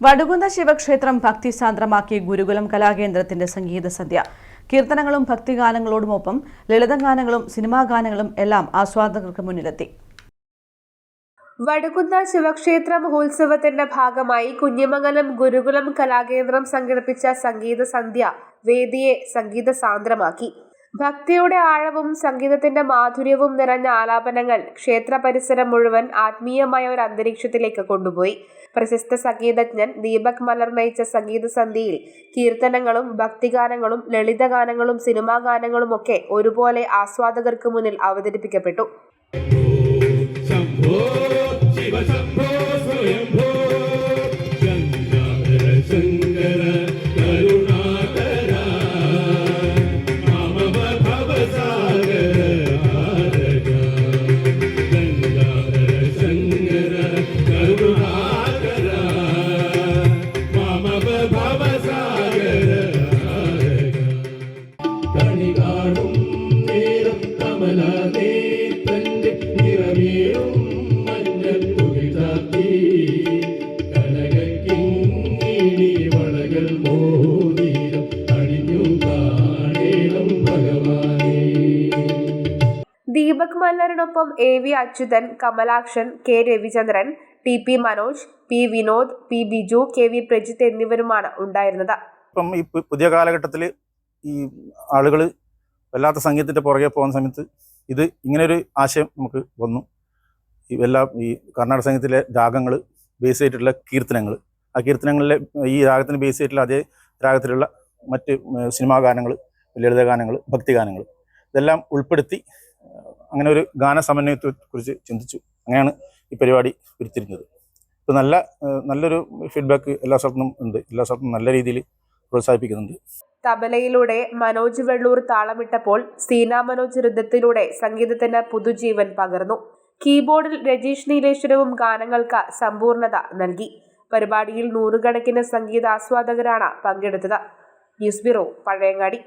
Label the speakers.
Speaker 1: വടുകുന്ന ശിവക്ഷേത്രം ഭക്തിസാന്ദ്രമാക്കി ഗുരുകുലം കലാകേന്ദ്രത്തിന്റെ സംഗീതസന്ധ്യ കീർത്തനങ്ങളും ഭക്തിഗാനങ്ങളോടുമൊപ്പം ലളിതഗാനങ്ങളും സിനിമാ ഗാനങ്ങളും എല്ലാം ആസ്വാദകർക്ക് മുന്നിലെത്തി.
Speaker 2: വടുകുന്ന ശിവക്ഷേത്ര മഹോത്സവത്തിന്റെ ഭാഗമായി കുഞ്ഞിമംഗലം ഗുരുകുലം കലാകേന്ദ്രം സംഘടിപ്പിച്ച സംഗീത സന്ധ്യ വേദിയെ സംഗീത സാന്ദ്രമാക്കി. ഭക്തിയുടെ ആഴവും സംഗീതത്തിന്റെ മാധുര്യവും നിറഞ്ഞ ആലാപനങ്ങൾ ക്ഷേത്ര പരിസരം മുഴുവൻ ആത്മീയമായ ഒരു അന്തരീക്ഷത്തിലേക്ക് കൊണ്ടുപോയി. പ്രശസ്ത സംഗീതജ്ഞൻ ദീപക് മലർ നയിച്ച സംഗീത സന്ധ്യയിൽ കീർത്തനങ്ങളും ഭക്തിഗാനങ്ങളും ലളിതഗാനങ്ങളും സിനിമാ ഗാനങ്ങളും ഒക്കെ ഒരുപോലെ ആസ്വാദകർക്ക് മുന്നിൽ അവതരിപ്പിക്കപ്പെട്ടു. Deepak മല്ലറിനൊപ്പം A V Achuthan Kamalakshan K Ravichandran T P Manoj P Vinod P Biju K V Prajith എന്നിവരുമാണ് ഉണ്ടായിരുന്നത്.
Speaker 3: ഇപ്പം ഈ പുതിയ കാലഘട്ടത്തിൽ ഈ ആളുകൾ വല്ലാത്ത സംഗീതത്തിന്റെ പുറകെ പോകുന്ന സമയത്ത് ഇത് ഇങ്ങനൊരു ആശയം നമുക്ക് വന്നു. എല്ലാ ഈ കർണാടക സംഗീതത്തിലെ രാഗങ്ങൾ ബേസ് ചെയ്തിട്ടുള്ള കീർത്തനങ്ങൾ. ആ കീർത്തനങ്ങളിലെ ഈ രാഗത്തിന് ബേസ് ചെയ്തിട്ടുള്ള അതേ രാഗത്തിലുള്ള മറ്റ് സിനിമാ ഗാനങ്ങൾ ലളിത ഗാനങ്ങൾ ഭക്തി ഗാനങ്ങൾ ഇതെല്ലാം ഉൾപ്പെടുത്തി അങ്ങനെ ഒരു ഗാന സമന്വയത്തെ കുറിച്ച് ചിന്തിച്ചു. അങ്ങനെയാണ് ഈ പരിപാടി ഉരുത്തിരിഞ്ഞത് ഇപ്പോൾ നല്ല നല്ലൊരു ഫീഡ്ബാക്ക് എല്ലാ സ്ഥലത്തും ഉണ്ട്. എല്ലാ സ്ഥലത്തും നല്ല രീതിയിൽ പ്രോത്സാഹിപ്പിക്കുന്നുണ്ട്.
Speaker 2: തബലയിലൂടെ മനോജ് വെള്ളൂർ താളമിട്ടപ്പോൾ സീനാ മനോജ് ഋതത്തിലൂടെ സംഗീതത്തിന് പുതുജീവൻ പകർന്നു. കീബോർഡിൽ രജീഷ് നീലേശ്വരവും ഗാനങ്ങൾക്ക് സമ്പൂർണത നൽകി. പരിപാടിയിൽ നൂറുകണക്കിന് സംഗീതാസ്വാദകരാണ് പങ്കെടുത്തത്. News bureau Pazhayangadi.